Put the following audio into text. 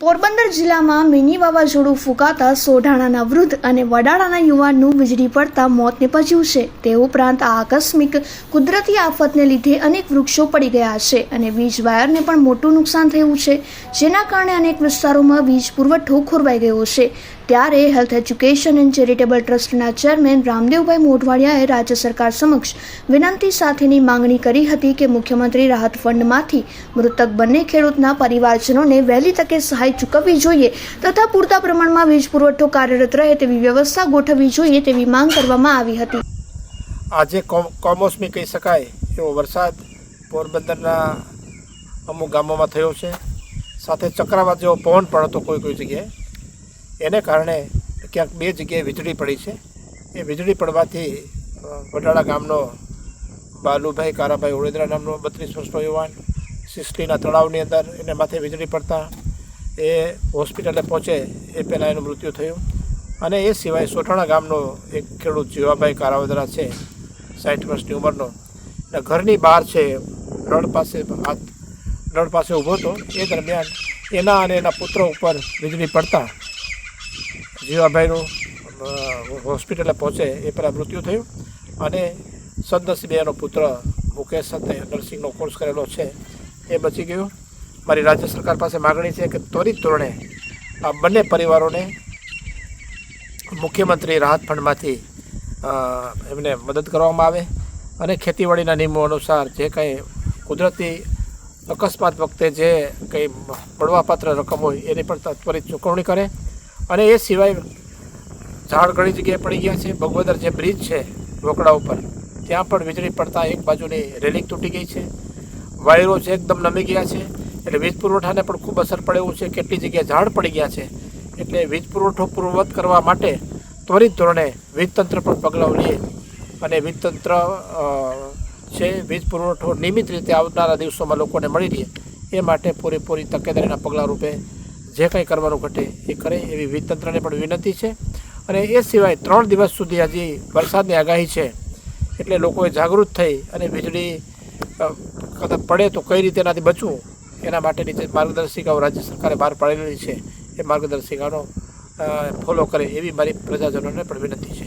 પોરબંદર જિલ્લામાં મિની વાવાઝોડું ફૂંકાતા સોઢાણાના વૃદ્ધ અને વડાળાના યુવાનનું વીજળી પડતા મોત નીપજ્યું છે. તે ઉપરાંત આ આકસ્મિક કુદરતી આફતને લીધે અનેક વૃક્ષો પડી ગયા છે અને વીજ વાયરને પણ મોટું નુકસાન થયું છે. જેના કારણે અનેક વિસ્તારોમાં વીજ પુરવઠો ખોરવાઈ ગયો છે. ત્યારે હેલ્થ એજ્યુકેશન એન્ડ ચેરિટેબલ ટ્રસ્ટના ચેરમેન રામદેવભાઈ મોઢવાડિયાએ રાજ્ય સરકાર સમક્ષ વિનંતી સાથેની માંગણી કરી હતી કે મુખ્યમંત્રી રાહત ફંડમાંથી મૃતક બંને ખેડૂતના પરિવારજનોને વહેલી તકે સહાય ચૂકવવી જોઈએ તથા પૂરતા પ્રમાણમાં વીજ પુરવઠો કાર્યરત રહે તેવી વ્યવસ્થા ગોઠવવી જોઈએ તેવી માંગ કરવામાં આવી હતી. આજે કોમ- કમોસમી કહી શકાય એવો વરસાદ પોરબંદરના અમુક ગામોમાં થયો છે. સાથે ચક્રવાત જેવો પવન પણ હતો કોઈ કોઈ જગ્યાએ. એને કારણે ક્યાંક બે જગ્યાએ વીજળી પડી છે. એ વીજળી પડવાથી વડાળા ગામનો બાલુભાઈ કારાભાઈ ઓળેદરા નામનો બત્રીસ વર્ષનો યુવાન સિસ્ટીના તળાવની અંદર એને માથે વીજળી પડતા એ હોસ્પિટલે પહોંચે એ પહેલાં એનું મૃત્યુ થયું. અને એ સિવાય સોઠાણા ગામનો એક ખેડૂત જીવાભાઈ કારાવદરા છે, સાઠ વર્ષની ઉંમરનો. અને ઘરની બહાર છે નળ પાસે હાથ નળ પાસે ઊભો હતો. એ દરમિયાન એના અને એના પુત્ર ઉપર વીજળી પડતા જીવાભાઈનું હોસ્પિટલે પહોંચે એ પહેલાં મૃત્યુ થયું અને સદનસીબે એનો પુત્ર મુકેશ સાથે નર્સિંગનો કોર્સ કરેલો છે એ બચી ગયો. મારી રાજ્ય સરકાર પાસે માગણી છે કે ત્વરિત ધોરણે આ બંને પરિવારોને મુખ્યમંત્રી રાહત ફંડમાંથી એમને મદદ કરવામાં આવે અને ખેતીવાડીના નિયમો અનુસાર જે કંઈ કુદરતી અકસ્માત વખતે જે કંઈ મળવાપાત્ર રકમ હોય એની પણ ત્વરિત ચૂકવણી કરે. અને એ સિવાય ઝાડ ઘણી જગ્યાએ પડી ગયા છે. ભગવદર જે બ્રિજ છે રોકડા ઉપર, ત્યાં પણ વીજળી પડતા એક બાજુની રેલિંગ તૂટી ગઈ છે. વાયરો છે એકદમ નમી ગયા છે. એટલે વીજ પુરવઠાને પણ ખૂબ અસર પડે એવું છે. કેટલી જગ્યાએ ઝાડ પડી ગયા છે. એટલે વીજ પુરવઠો પૂર્વવત કરવા માટે ત્વરિત ધોરણે વીજતંત્ર પણ પગલાં લઈએ અને વીજતંત્ર છે વીજ પુરવઠો નિયમિત રીતે આવનારા દિવસોમાં લોકોને મળી રહે એ માટે પૂરેપૂરી તકેદારીના પગલાં રૂપે જે કંઈ કરવાનું ઘટે એ કરે એવી વીજતંત્રને પણ વિનંતી છે. અને એ સિવાય ત્રણ દિવસ સુધી હજી વરસાદની આગાહી છે. એટલે લોકોએ જાગૃત થઈ અને વીજળી કદાચ પડે તો કઈ રીતે એનાથી બચવું? એના માટેની જે માર્ગદર્શિકાઓ રાજ્ય સરકારે બહાર પાડેલી છે. એ માર્ગદર્શિકાનો ફોલો કરે એવી મારી પ્રજાજનોને પણ વિનંતી છે.